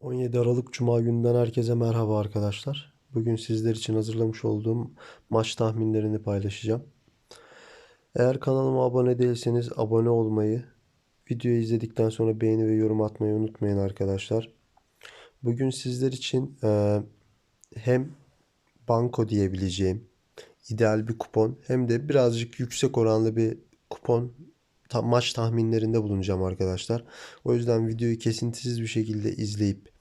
17 Aralık Cuma gününden herkese merhaba arkadaşlar. Bugün sizler için hazırlamış olduğum maç tahminlerini paylaşacağım. Eğer kanalıma abone değilseniz abone olmayı, videoyu izledikten sonra beğeni ve yorum atmayı unutmayın arkadaşlar. Bugün sizler için e, hem banko diyebileceğim ideal bir kupon hem de birazcık yüksek oranlı bir kupon ta- maç tahminlerinde bulunacağım arkadaşlar. O yüzden videoyu kesintisiz bir şekilde izleyip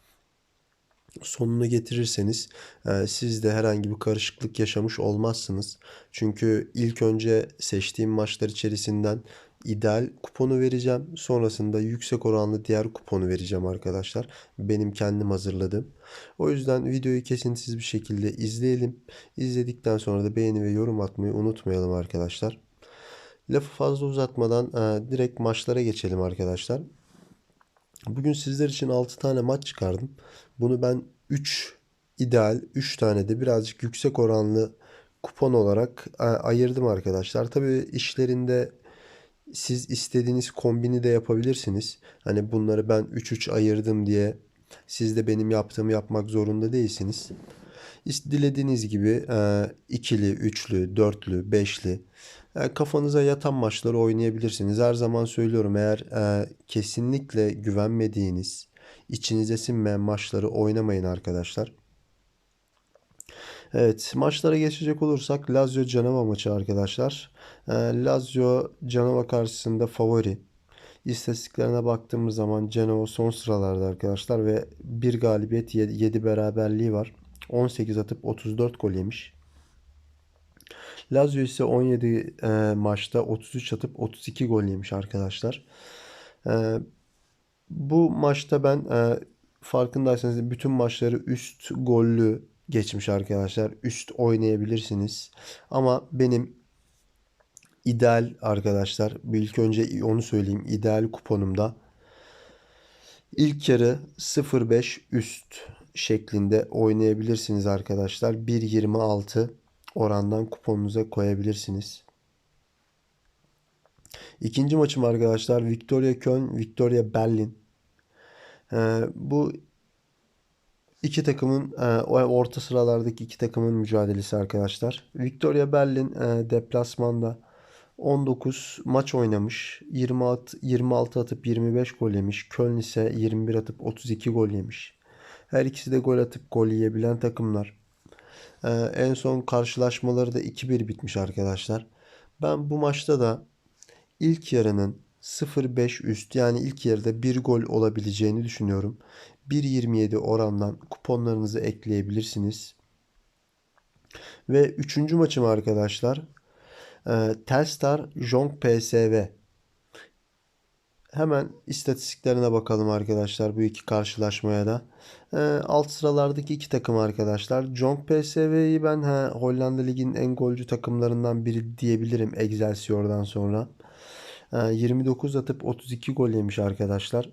sonunu getirirseniz e, siz de herhangi bir karışıklık yaşamış olmazsınız. Çünkü ilk önce seçtiğim maçlar içerisinden ideal kuponu vereceğim. Sonrasında yüksek oranlı diğer kuponu vereceğim arkadaşlar. Benim kendim hazırladığım. O yüzden videoyu kesintisiz bir şekilde izleyelim. İzledikten sonra da beğeni ve yorum atmayı unutmayalım arkadaşlar. Lafı fazla uzatmadan e, direkt maçlara geçelim arkadaşlar. Bugün sizler için 6 tane maç çıkardım. Bunu ben 3 ideal, 3 tane de birazcık yüksek oranlı kupon olarak e, ayırdım arkadaşlar. Tabii işlerinde siz istediğiniz kombini de yapabilirsiniz. Hani bunları ben 3-3 ayırdım diye siz de benim yaptığımı yapmak zorunda değilsiniz. Dilediğiniz gibi e, ikili, üçlü, dörtlü, beşli kafanıza yatan maçları oynayabilirsiniz. Her zaman söylüyorum eğer e, kesinlikle güvenmediğiniz, içinize sinmeyen maçları oynamayın arkadaşlar. Evet, maçlara geçecek olursak Lazio Canova maçı arkadaşlar. E, Lazio Canova karşısında favori. İstatistiklerine baktığımız zaman Genova son sıralarda arkadaşlar ve bir galibiyet 7 beraberliği var. 18 atıp 34 gol yemiş. Lazio ise 17 e, maçta 33 atıp 32 gol yemiş arkadaşlar. E, bu maçta ben e, farkındaysanız bütün maçları üst gollü geçmiş arkadaşlar. Üst oynayabilirsiniz. Ama benim ideal arkadaşlar, ilk önce onu söyleyeyim. ideal kuponumda ilk yarı 0.5 üst şeklinde oynayabilirsiniz arkadaşlar. 1.26 orandan kuponunuza koyabilirsiniz. İkinci maçım arkadaşlar Victoria Köln, Victoria Berlin. Ee, bu iki takımın e, orta sıralardaki iki takımın mücadelesi arkadaşlar. Victoria Berlin e, deplasmanda 19 maç oynamış. 26, 26 atıp 25 gol yemiş. Köln ise 21 atıp 32 gol yemiş. Her ikisi de gol atıp gol yiyebilen takımlar. Ee, en son karşılaşmaları da 2-1 bitmiş arkadaşlar. Ben bu maçta da ilk yarının 0-5 üst yani ilk yarıda 1 gol olabileceğini düşünüyorum. 1.27 orandan kuponlarınızı ekleyebilirsiniz. Ve üçüncü maçım arkadaşlar. E, Telstar Jong PSV. Hemen istatistiklerine bakalım arkadaşlar bu iki karşılaşmaya da. E, alt sıralardaki iki takım arkadaşlar. Jong PSV'yi ben he, Hollanda Ligi'nin en golcü takımlarından biri diyebilirim Excelsior'dan sonra. E, 29 atıp 32 gol yemiş arkadaşlar.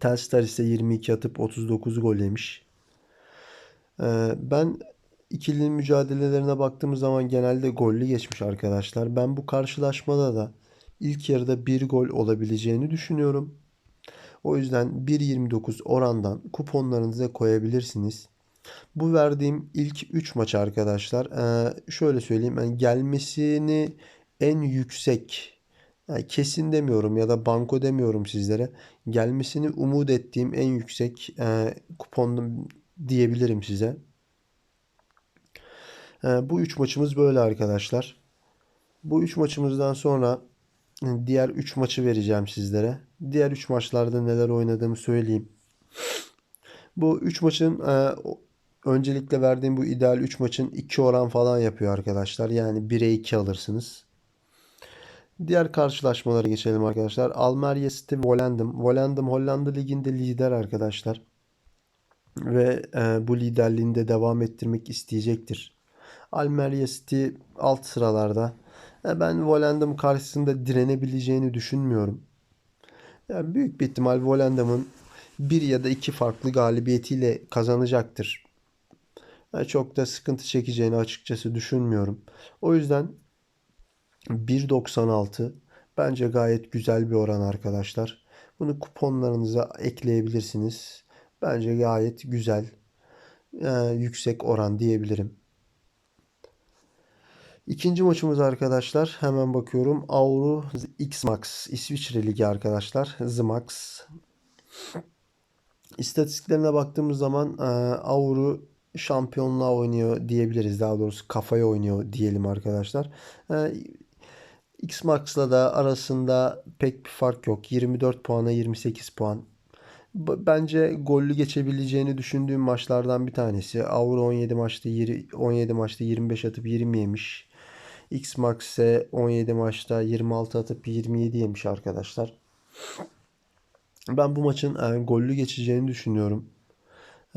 Telstar ise 22 atıp 39 gol yemiş. E, ben ikili mücadelelerine baktığımız zaman genelde gollü geçmiş arkadaşlar. Ben bu karşılaşmada da ilk yarıda bir gol olabileceğini düşünüyorum. O yüzden 1.29 orandan kuponlarınıza koyabilirsiniz. Bu verdiğim ilk 3 maç arkadaşlar ee, şöyle söyleyeyim yani gelmesini en yüksek yani kesin demiyorum ya da banko demiyorum sizlere. Gelmesini umut ettiğim en yüksek e, kupon diyebilirim size. E, bu 3 maçımız böyle arkadaşlar. Bu 3 maçımızdan sonra diğer 3 maçı vereceğim sizlere. Diğer 3 maçlarda neler oynadığımı söyleyeyim. Bu 3 maçın e, öncelikle verdiğim bu ideal 3 maçın 2 oran falan yapıyor arkadaşlar. Yani 1'e 2 alırsınız. Diğer karşılaşmalara geçelim arkadaşlar. Almeria City Volendam. Volendam Hollanda Ligi'nde lider arkadaşlar. Ve e, bu liderliğinde devam ettirmek isteyecektir. Almeria City alt sıralarda. E, ben Volendam karşısında direnebileceğini düşünmüyorum. Yani büyük bir ihtimal Volendam'ın bir ya da iki farklı galibiyetiyle kazanacaktır. Yani çok da sıkıntı çekeceğini açıkçası düşünmüyorum. O yüzden 1.96 bence gayet güzel bir oran arkadaşlar. Bunu kuponlarınıza ekleyebilirsiniz. Bence gayet güzel, e, yüksek oran diyebilirim. İkinci maçımız arkadaşlar. Hemen bakıyorum. Avru X-Max İsviçre Ligi arkadaşlar. Zmax. İstatistiklerine baktığımız zaman e, Avru şampiyonluğa oynuyor diyebiliriz. Daha doğrusu kafaya oynuyor diyelim arkadaşlar. E, X-Max'la da arasında pek bir fark yok. 24 puana 28 puan. Bence gollü geçebileceğini düşündüğüm maçlardan bir tanesi. Avro 17 maçta 17 maçta 25 atıp 20 yemiş. X-Max ise 17 maçta 26 atıp 27 yemiş arkadaşlar. Ben bu maçın e, gollü geçeceğini düşünüyorum.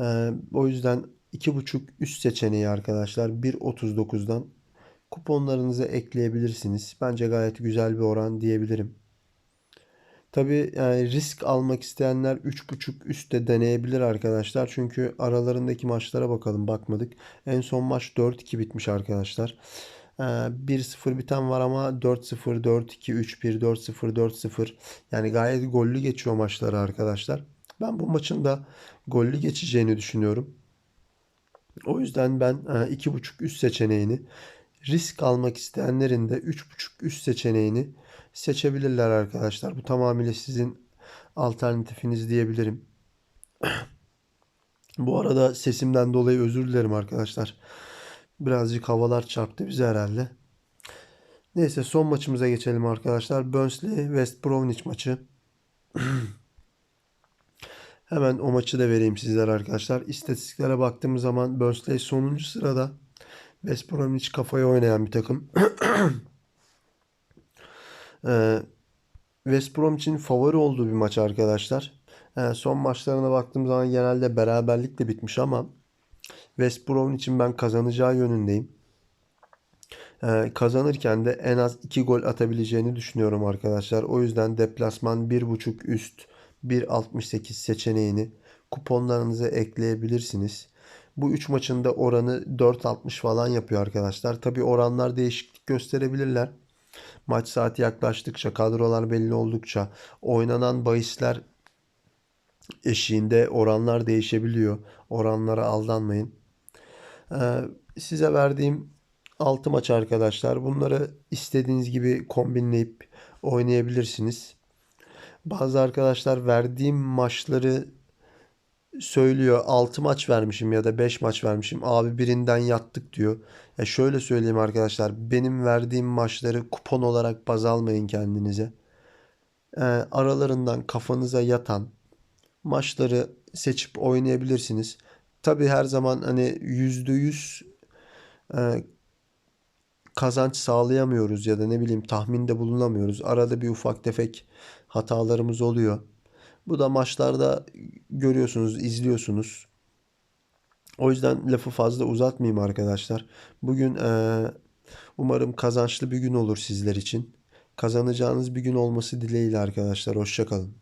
E, o yüzden 2.5 üst seçeneği arkadaşlar 1.39'dan kuponlarınızı ekleyebilirsiniz. Bence gayet güzel bir oran diyebilirim. Tabii yani risk almak isteyenler 3.5 üstte deneyebilir arkadaşlar. Çünkü aralarındaki maçlara bakalım bakmadık. En son maç 4-2 bitmiş arkadaşlar. Ee, 1-0 biten var ama 4-0, 4-2, 3-1, 4-0, 4-0. Yani gayet gollü geçiyor maçları arkadaşlar. Ben bu maçın da gollü geçeceğini düşünüyorum. O yüzden ben e, 2.5 üst seçeneğini risk almak isteyenlerin de 3.5 üst seçeneğini seçebilirler arkadaşlar. Bu tamamıyla sizin alternatifiniz diyebilirim. Bu arada sesimden dolayı özür dilerim arkadaşlar. Birazcık havalar çarptı bize herhalde. Neyse son maçımıza geçelim arkadaşlar. Burnley West Bromwich maçı. Hemen o maçı da vereyim sizlere arkadaşlar. İstatistiklere baktığımız zaman Burnley sonuncu sırada. West Bromwich kafaya oynayan bir takım. Ee, West Bromwich'in favori olduğu bir maç arkadaşlar. Ee, son maçlarına baktığım zaman genelde beraberlikle bitmiş ama West Bromwich'in ben kazanacağı yönündeyim. Ee, kazanırken de en az 2 gol atabileceğini düşünüyorum arkadaşlar. O yüzden deplasman 1.5 üst 1.68 seçeneğini kuponlarınıza ekleyebilirsiniz. Bu 3 maçın da oranı 4.60 falan yapıyor arkadaşlar. Tabi oranlar değişiklik gösterebilirler. Maç saati yaklaştıkça, kadrolar belli oldukça, oynanan bahisler eşiğinde oranlar değişebiliyor. Oranlara aldanmayın. Ee, size verdiğim 6 maç arkadaşlar. Bunları istediğiniz gibi kombinleyip oynayabilirsiniz. Bazı arkadaşlar verdiğim maçları söylüyor 6 maç vermişim ya da 5 maç vermişim. Abi birinden yattık diyor. Ya şöyle söyleyeyim arkadaşlar. Benim verdiğim maçları kupon olarak baz almayın kendinize. Ee, aralarından kafanıza yatan maçları seçip oynayabilirsiniz. Tabii her zaman hani %100 e, kazanç sağlayamıyoruz ya da ne bileyim tahminde bulunamıyoruz. Arada bir ufak tefek hatalarımız oluyor. Bu da maçlarda görüyorsunuz, izliyorsunuz. O yüzden lafı fazla uzatmayayım arkadaşlar. Bugün eee, umarım kazançlı bir gün olur sizler için. Kazanacağınız bir gün olması dileğiyle arkadaşlar. Hoşça kalın.